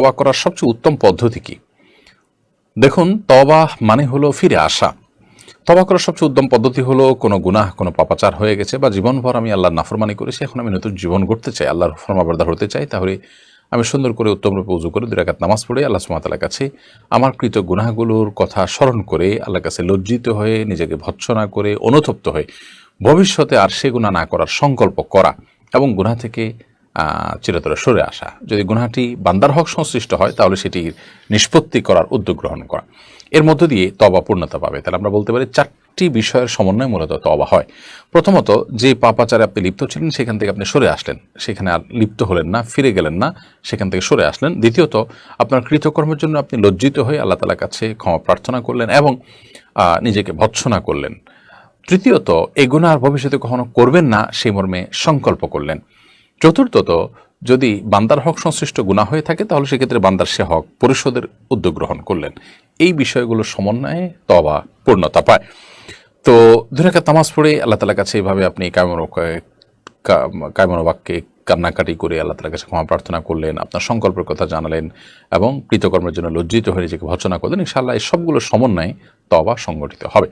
তবা করার সবচেয়ে উত্তম পদ্ধতি কি? দেখুন তবা মানে হলো ফিরে আসা। তবা করার সবচেয়ে উত্তম পদ্ধতি হলো কোনো গুনাহ, কোনো পাপাচার হয়ে গেছে বা জীবনভর আমি আল্লাহর নাফরমানি করেছি, এখন আমি নতুন জীবন গড়তে চাই, আল্লাহর ফরমাবর্দার হতে চাই, তাহলে আমি সুন্দর করে উত্তম রূপে উজু করে দুরাকাত নামাজ পড়ে আল্লাহ সুমাতালার কাছে আমার কৃত গুনাহগুলোর কথা স্মরণ করে আল্লাহর কাছে লজ্জিত হয়ে, নিজেকে ভৎসনা করে, অনুতপ্ত হয়ে ভবিষ্যতে আর সে গুনাহ না করার সংকল্প করা এবং গুনাহ থেকে চিরতরে সরে আসা। যদি গুনাহটি বান্দার হক সংশ্লিষ্ট হয়, তাহলে সেটির নিষ্পত্তি করার উদ্যোগ গ্রহণ করা। এর মধ্য দিয়ে তবা পূর্ণতা পাবে। তাহলে আমরা বলতে পারি চারটি বিষয়ের সমন্বয়ে মূলত তবা হয়। প্রথমত, যে পাপাচারে আপনি লিপ্ত ছিলেন, সেখান থেকে আপনি সরে আসলেন। সেখানে আর লিপ্ত হলেন না, ফিরে গেলেন না, সেখান থেকে সরে আসলেন। দ্বিতীয়ত, আপনার কৃতকর্মের জন্য আপনি লজ্জিত হয়ে আল্লাহ তালার কাছে ক্ষমা প্রার্থনা করলেন এবং নিজেকে ভৎসনা করলেন। তৃতীয়ত, এ গুনাহ আর ভবিষ্যতে কখনো করবেন না সেই মর্মে সংকল্প করলেন। চতুর্থত, যদি বান্দার হক সংশ্লিষ্ট গুণা হয়ে থাকে, তাহলে সেক্ষেত্রে বান্দার সে হক পরিশোধের উদ্যোগ গ্রহণ করলেন। এই বিষয়গুলোর সমন্বয়ে তবা পূর্ণতা পায়। তো দুরাকাত নামাজ পড়ে আল্লাহ তালার কাছে এইভাবে আপনি কায়মন বাক্যে কান্নাকাটি করে আল্লাহ তালার কাছে ক্ষমা প্রার্থনা করলেন, আপনার সংকল্পের কথা জানালেন এবং কৃতকর্মের জন্য লজ্জিত হয়ে নিজেকে ভর্সনা করলেন, ইনশাআল্লাহ এই সবগুলো সমন্বয়ে তবা সংগঠিত হবে।